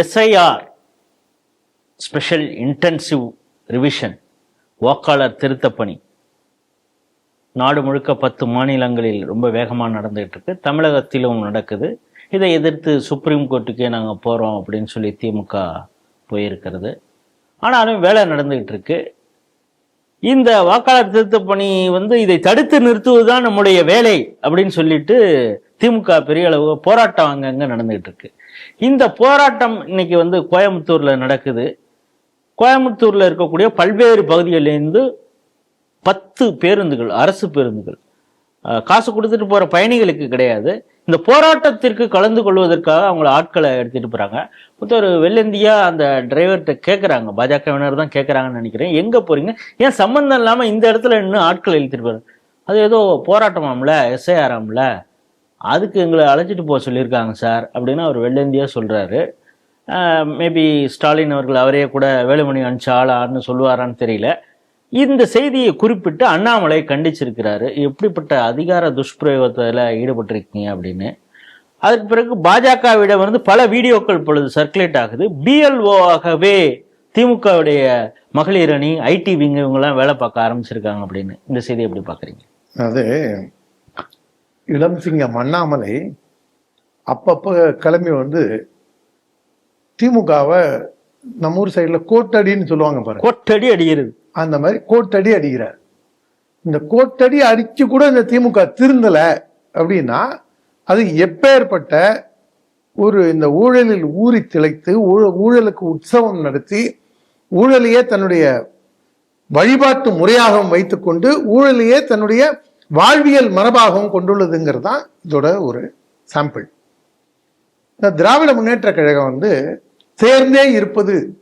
SIR special intensive revision வாக்காளர் திருத்தப்பணி நாடு முழுக்க பத்து மாநிலங்களில் ரொம்ப வேகமாக நடந்துகிட்டு இருக்கு தமிழகத்திலும் நடக்குது. இதை எதிர்த்து சுப்ரீம் கோர்ட்டுக்கே நாங்கள் போகிறோம் அப்படின்னு சொல்லி திமுக போயிருக்கிறது. ஆனாலும் வேலை நடந்துகிட்டு இருக்கு இந்த வாக்காளர் திருத்தப் பணி வந்து இதை தடுத்து நிறுத்துவது தான் நம்முடைய வேலை அப்படின்னு சொல்லிட்டு திமுக பெரிய அளவு போராட்டம் அங்கங்கே நடந்துகிட்டு இருக்கு இந்த போராட்டம் இன்னைக்கு வந்து கோயம்புத்தூர்ல நடக்குது. கோயம்புத்தூர்ல இருக்கக்கூடிய பல்வேறு பகுதிகளிலிருந்து பத்து பேருந்துகள் அரசு பேருந்துகள் காசு கொடுத்துட்டு போற பயணிகளுக்கு கிடையாது. இந்த போராட்டத்திற்கு கலந்து கொள்வதற்காக அவங்கள ஆட்களை எடுத்துட்டு போறாங்க. மொத்தம் ஒரு வெள்ளந்தியா அந்த டிரைவர்கிட்ட கேட்குறாங்க பாஜகவினர் தான் கேட்குறாங்கன்னு நினைக்கிறேன். எங்க போறீங்க? ஏன் சம்மந்தம் இல்லாம இந்த இடத்துல இன்னும் ஆட்களை இழுத்துட்டு போறாங்க அது ஏதோ போராட்டமாம்ல எஸ்ஐஆராம்ல அதுக்கு எங்களை அழைச்சிட்டு போக சொல்லியிருக்காங்க சார் அப்படின்னு அவர் வெள்ளந்தியாக சொல்கிறாரு மேபி ஸ்டாலின் அவர்கள் அவரே கூட வேலுமணி அனுப்பிச்ச ஆளான்னு சொல்லுவாரான்னு தெரியல. இந்த செய்தியை குறிப்பிட்டு அண்ணாமலை கண்டிச்சிருக்கிறாரு. எப்படிப்பட்ட அதிகார துஷ்பிரயோகத்தில் ஈடுபட்டிருக்கீங்க அப்படின்னு. அதுக்கு பிறகு பாஜகவிடம் வந்து பல வீடியோக்கள் பொழுது சர்க்குலேட் ஆகுது. பிஎல்ஓ ஆகவே திமுகவுடைய மகளிர் அணி ஐடி விங் இவங்கெல்லாம் வேலை பார்க்க ஆரம்பிச்சிருக்காங்க அப்படின்னு. இந்த செய்தியை எப்படி பார்க்குறீங்க? அது இளம் சிங்கம் அண்ணாமலை அப்பப்போ கிளம்பி வந்து திமுகவை நம்ம ஊர் சைடில் கோட்டடின்னு சொல்லுவாங்க பாருங்க கொட்டடி அடிக்கிறது அந்த மாதிரி கோட்டடி அடிக்கிறார். இந்த கோட்டடி அடிச்சு கூட இந்த திமுக திருந்தல அப்படின்னா அது எப்பேற்பட்ட ஒரு இந்த ஊழலில் ஊறி திளைத்து ஊழ- ஊழலுக்கு உற்சவம் நடத்தி ஊழலையே தன்னுடைய வழிபாட்டு முறையாகவும் வைத்துக்கொண்டு ஊழலையே தன்னுடைய வாழ்வியல் மரபாகவும் கொண்டுள்ளதுங்கிறது தான் இதோட ஒரு சாம்பிள் இந்த திராவிட முன்னேற்ற கழகம் வந்து சேர்ந்தே இருப்பது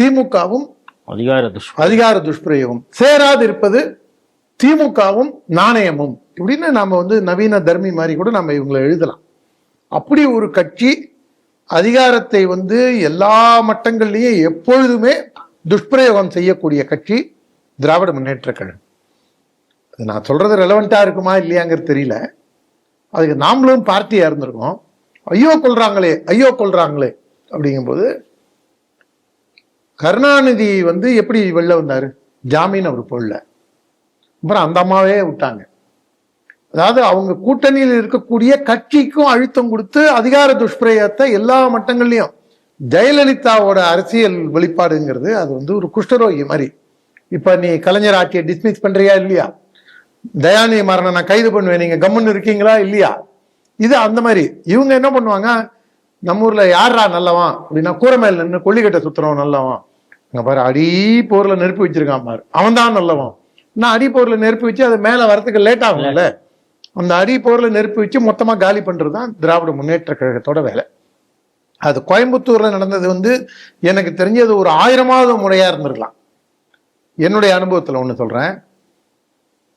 திமுகவும் அதிகார அதிகார துஷ்பிரயோகம். சேராது இருப்பது திமுகவும் நாணயமும். இப்படின்னு நாம வந்து நவீன தர்மி மாதிரி கூட நம்ம இவங்களை எழுதலாம். அப்படி ஒரு கட்சி அதிகாரத்தை வந்து எல்லா மட்டங்கள்லயும் எப்பொழுதுமே துஷ்பிரயோகம் செய்யக்கூடிய கட்சி திராவிட முன்னேற்ற கழகம். அது நான் சொல்கிறது ரெலவெண்ட்டாக இருக்குமா இல்லையாங்கிறது தெரியல. அதுக்கு நாமளும் பார்ட்டியாக இருந்திருக்கோம். ஐயோ கொள்கிறாங்களே ஐயோ கொள்கிறாங்களே அப்படிங்கும்போது கருணாநிதி வந்து எப்படி வெளில வந்தார்? ஜாமீன் அவர் போடல. அப்புறம் அந்த அம்மாவே விட்டாங்க. அதாவது அவங்க கூட்டணியில் இருக்கக்கூடிய கட்சிக்கும் அழுத்தம் கொடுத்து அதிகார துஷ்பிரயோகத்தை எல்லா மட்டங்கள்லையும் ஜெயலலிதாவோட அரசியல் வெளிப்பாடுங்கிறது அது வந்து ஒரு குஷ்டரோகி மாதிரி. இப்போ நீ கலைஞர் ஆட்சியை டிஸ்மிஸ் பண்ணுறியா இல்லையா? தயாநிதி மாறனை நான் கைது பண்ணுவேன். நீங்க கம்முன்னு இருக்கீங்களா? இல்லையா? இது அந்த மாதிரி. இவங்க என்ன பண்ணுவாங்க? நம்ம ஊர்ல யாரா நல்லவன்? அப்படின்னா கூரமேல நின்று கொல்லிக்கட்டை சுத்துறவன் நல்லவன். அங்க பாரு அடி போர்ல நெருப்பு வச்சிருக்கான் பாரு. அவன் தான் நல்லவன். நான் அடி போர்ல நெருப்பு வச்சு அது மேல வரதுக்கு லேட் ஆகும்ல. அந்த அடி போர்ல நெருப்பு வச்சு மொத்தமா காலி பண்றது தான் திராவிட முன்னேற்ற கழகத்தோட வேலை. அது கோயம்புத்தூர்ல நடந்தது வந்து எனக்கு தெரிஞ்சது ஒரு ஆயிரமாவது முறையா இருந்திருக்கலாம். என்னுடைய அனுபவத்துல ஒண்ணு சொல்றேன்.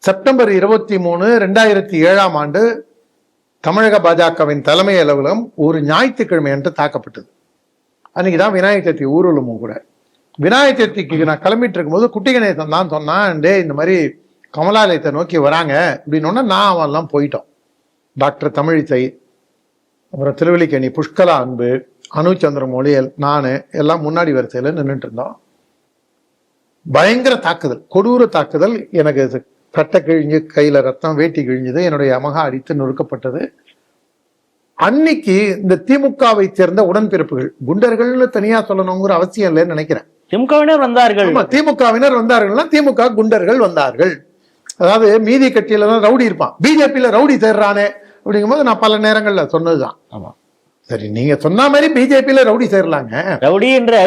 செப்டம்பர் இருபத்தி மூணு ரெண்டாயிரத்தி ஏழாம் ஆண்டு தமிழக பாஜகவின் தலைமை அலுவலகம் ஒரு ஞாயிற்றுக்கிழமை என்று தாக்கப்பட்டது. அன்னைக்கு தான் விநாயகர் சதுர்த்தி ஊர்வலமும் கூட. விநாயகர் சதுர்த்திக்கு நான் கிளம்பிட்டு இருக்கும்போது குட்டி கணேசன் தான் சொன்னான் டே இந்த மாதிரி கமலாலயத்தை நோக்கி வராங்க. அப்படின்னு நான் அவன்லாம் போயிட்டோம். டாக்டர் தமிழிசை அப்புறம் திருவல்லிக்கேணி புஷ்கலா அன்பு அனு சந்திரமௌலி நான் எல்லாம் முன்னாடி வரிசையில் நின்றுட்டு இருந்தோம். பயங்கர தாக்குதல் கொடூர தாக்குதல் எனக்கு இது சட்டை கிழிஞ்சு கையில ரத்தம் வேட்டி கிழிஞ்சது என்னுடைய மகா அடித்து நொறுக்கப்பட்டது. அன்னைக்கு இந்த திமுகவை சேர்ந்த உடன்பிறப்புகள் குண்டர்கள்னு தனியா சொல்லணுங்கிற அவசியம் இல்லைன்னு நினைக்கிறேன். திமுகவினர் வந்தார்கள். திமுகவினர் வந்தார்கள்னா திமுக குண்டர்கள் வந்தார்கள். அதாவது மீதி கட்சியில தான் ரவுடி இருப்பான். பிஜேபியில ரவுடி சேர்றானே அப்படிங்கும்போது நான் பல நேரங்கள்ல சொன்னதுதான். ஆமா. சரி நீங்க சொன்ன மாதிரி பிஜேபியில ரவுடி சேரலாங்க ரவுடி என்று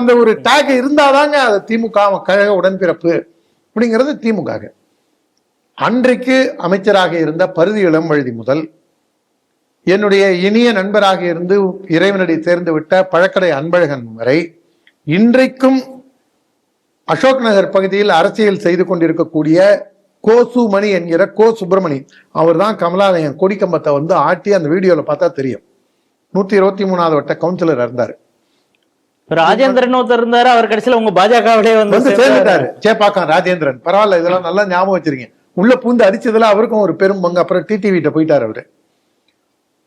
அந்த ஒரு டேக் இருந்தாதாங்க அது திமுக கழக உடன்பிறப்பு. அப்படிங்கிறது திமுக அன்றைக்கு அமைச்சராக இருந்த பருதி இளம்வழுதி முதல் என்னுடைய இனிய நண்பராக இருந்து இறைவனடி சேர்ந்து விட்ட பழக்கடை அன்பழகன் வரை இன்றைக்கும் அசோக் நகர் பகுதியில் அரசியல் செய்து கொண்டிருக்கக்கூடிய கோசு மணி என்கிற கோ சுப்பிரமணி. அவர் தான் கமலாலயம் கொடிக்கம்பத்தை வந்து ஆட்டி அந்த வீடியோவில் பார்த்தா தெரியும். நூற்றி இருபத்தி மூணாவது வட்ட கவுன்சிலர் இருந்தார். ராஜேந்திரன் ஒருத்தர் இருந்தாரு அவர் கடைசியில உங்க பாஜகவிலே வந்து. சேர்ந்துட்டாரு. சேப்பாக்கம் ராஜேந்திரன். பரவாயில்ல இதெல்லாம் நல்லா ஞாபகம் வச்சிருக்கீங்க உள்ள பூந்து அடிச்சதுல அவருக்கும் ஒரு பெரும் பங்கு. அப்புறம் டிடிவி கிட்ட போயிட்டாரு அவரு.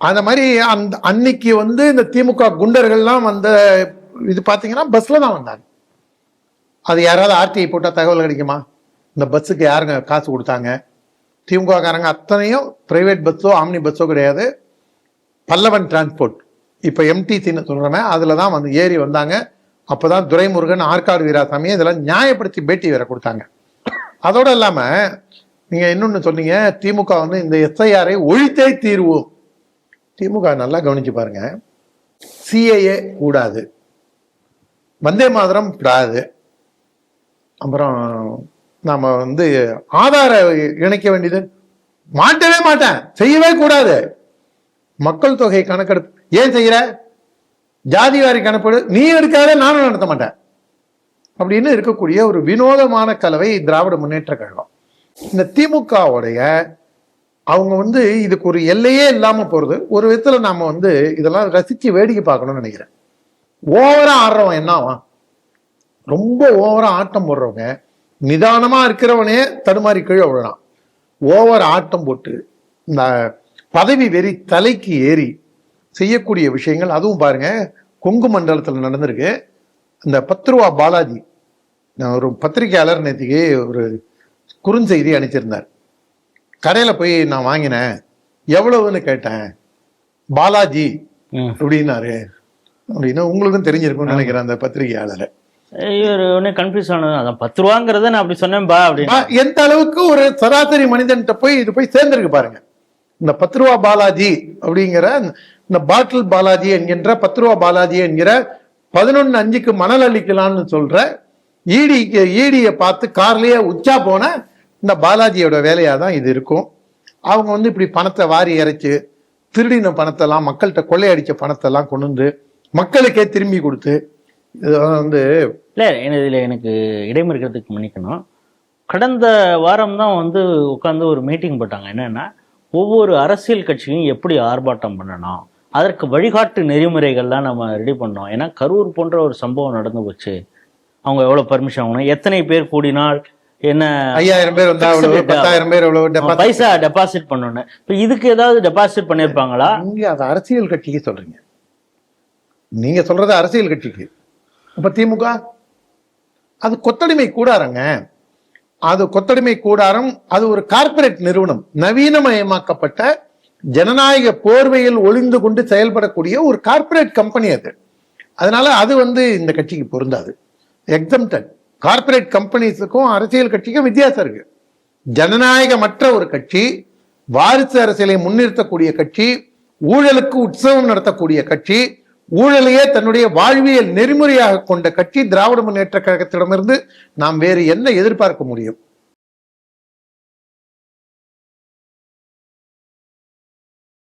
அந்த மாதிரி அந்த அன்னைக்கு வந்து இந்த திமுக குண்டர்கள்லாம் வந்த இது பாத்தீங்கன்னா பஸ்ல தான் வந்தாங்க. அது யாராவது ஆர்டிஐ போட்டால் தகவல் கிடைக்குமா? இந்த பஸ்ஸுக்கு யாருங்க காசு கொடுத்தாங்க? திமுக காரங்க அத்தனையும் பிரைவேட் பஸ்ஸோ ஆம்னி பஸ்ஸோ கிடையாது. பல்லவன் டிரான்ஸ்போர்ட் இப்போ எம்டிசின்னு சொல்கிறோமே அதில் தான் வந்து ஏறி வந்தாங்க. அப்போ தான் துரைமுருகன் ஆற்காடு வீராசாமி இதெல்லாம் நியாயப்படுத்தி பேட்டி வேற கொடுத்தாங்க. அதோடு இல்லாமல் நீங்கள் இன்னொன்று சொன்னீங்க திமுக வந்து இந்த எஸ்ஐஆரை ஒழித்தே தீர்வோம் திமுக நல்லா கவனிச்சு பாருங்க. சிஏஏ கூடாது. வந்தே மாதிரம் கூடாது அப்புறம் நாம் வந்து ஆதார இணைக்க வேண்டியது மாட்டவே மாட்டேன். செய்யவே கூடாது. மக்கள் தொகை கணக்கெடுப்பு ஏன் செய்யற? ஜாதி வாரி கணக்கெடு நீ எடுக்காத நானும் நடத்த மாட்டேன். அப்படின்னு இருக்கக்கூடிய ஒரு வினோதமான கலவை திராவிட முன்னேற்ற கழகம். இந்த திமுகவுடைய அவங்க வந்து இதுக்கு ஒரு எல்லையே இல்லாம போறது. ஒரு விதத்துல நாம வந்து இதெல்லாம் ரசிச்சு வேடிக்கை பார்க்கணும்னு நினைக்கிறேன். ஓவரா ஆடுறவன் என்னவா ரொம்ப ஓவரா ஆட்டம் போடுறவங்க நிதானமா இருக்கிறவனே தடுமாறி கீழே விழலாம். ஓவர் ஆட்டம் போட்டு இந்த பதவி வெறி தலைக்கு ஏறி செய்யக்கூடிய விஷயங்கள் அதுவும் பாருங்க கொங்கு மண்டலத்தில் நடந்திருக்கு. இந்த பத்து ரூபா பாலாஜி நான் ஒரு பத்திரிகையாளர் நேற்றுக்கு ஒரு குறுஞ்செய்தி அனுப்பிச்சிருந்தார். கடையில் போய் நான் வாங்கினேன். எவ்வளவுன்னு கேட்டேன். பாலாஜி. அப்படின்னாரு. அப்படின்னா உங்களுக்கும் தெரிஞ்சிருக்கும்னு நினைக்கிறேன் அந்த பத்திரிகையாளர். உடனே கன்ஃபியூஸ் ஆனது அதான் பத்து ரூபாங்கிறத நான் அப்படி சொன்னேன்பா அப்படின்னு. பா- எந்த அளவுக்கு ஒரு சராசரி மனிதன்கிட்ட போய் இது போய் சேர்ந்திருக்கு பாருங்க. இந்த பத்து ரூபா பாலாஜி அப்படிங்கிற இந்த பாட்டில் பாலாஜி என்கின்ற பத்து ரூபா பாலாஜி என்கிற பதினொன்று அஞ்சுக்கு மணல் அளிக்கலாம்னு சொல்ற ஈடிக்கு ஈடியை பார்த்து கார்லயே உச்சா போன இந்த பாலாஜியோட வேலையாக தான் இது இருக்கும். அவங்க வந்து இப்படி பணத்தை வாரி இறைச்சி திருடின பணத்தெல்லாம் மக்கள்கிட்ட கொள்ளையடிச்ச பணத்தெல்லாம் கொண்டு வந்து மக்களுக்கே திரும்பி கொடுத்து இது வந்து இல்லை இதில் எனக்கு இடைமறிக்கிறதுக்கு மன்னிக்கணும். கடந்த வாரம் தான் வந்து உட்காந்து ஒரு மீட்டிங் போட்டாங்க. என்னன்னா ஒவ்வொரு அரசியல் கட்சியும் எப்படி ஆர்ப்பாட்டம் பண்ணணும் அதற்கு வழிகாட்டு நெறிமுறைகள்லாம் நம்ம ரெடி பண்ணோம். ஏன்னா கரூர் போன்ற ஒரு சம்பவம் நடந்து போச்சு. அவங்க எவ்வளோ பர்மிஷன் வாங்கணும்? எத்தனை பேர் கூடினால் என்ன ஐயாயிரம் பேர் வந்தா. பத்தாயிரம் பேர் எவ்வளவு? பைசா டெபாசிட் பண்ணணும். இப்போ இதுக்கு ஏதாவது டெபாசிட் பண்ணியிருப்பாங்களா நீங்க அது அரசியல் கட்சிக்கு சொல்றீங்க. நீங்க சொல்றது அரசியல் கட்சிக்கு. அப்ப திமுக அது கொத்தடிமை கூடாரங்க அது கொத்தடிமை கூடாரம் அது ஒரு கார்ப்பரேட் நிறுவனம். நவீனமயமாக்கப்பட்ட ஜனநாயக போர்வையில் ஒளிந்து கொண்டு செயல்படக்கூடிய ஒரு கார்ப்பரேட் கம்பெனி அது. அதனால அது வந்து இந்த கட்சிக்கு பொருந்தாது. எக்ஸம்டன் கார்ப்பரேட் கம்பெனிஸுக்கும் அரசியல் கட்சிக்கும் வித்தியாசம் இருக்கு. ஜனநாயகமற்ற ஒரு கட்சி வாரிசு அரசியலை முன்னிறுத்தக்கூடிய கட்சி ஊழலுக்கு உற்சவம் நடத்தக்கூடிய கட்சி ஊழலையே தன்னுடைய வாழ்வியல் நெறிமுறையாக கொண்ட கட்சி திராவிட முன்னேற்ற கழகத்திடமிருந்து நாம் வேறு என்ன எதிர்பார்க்க முடியும்?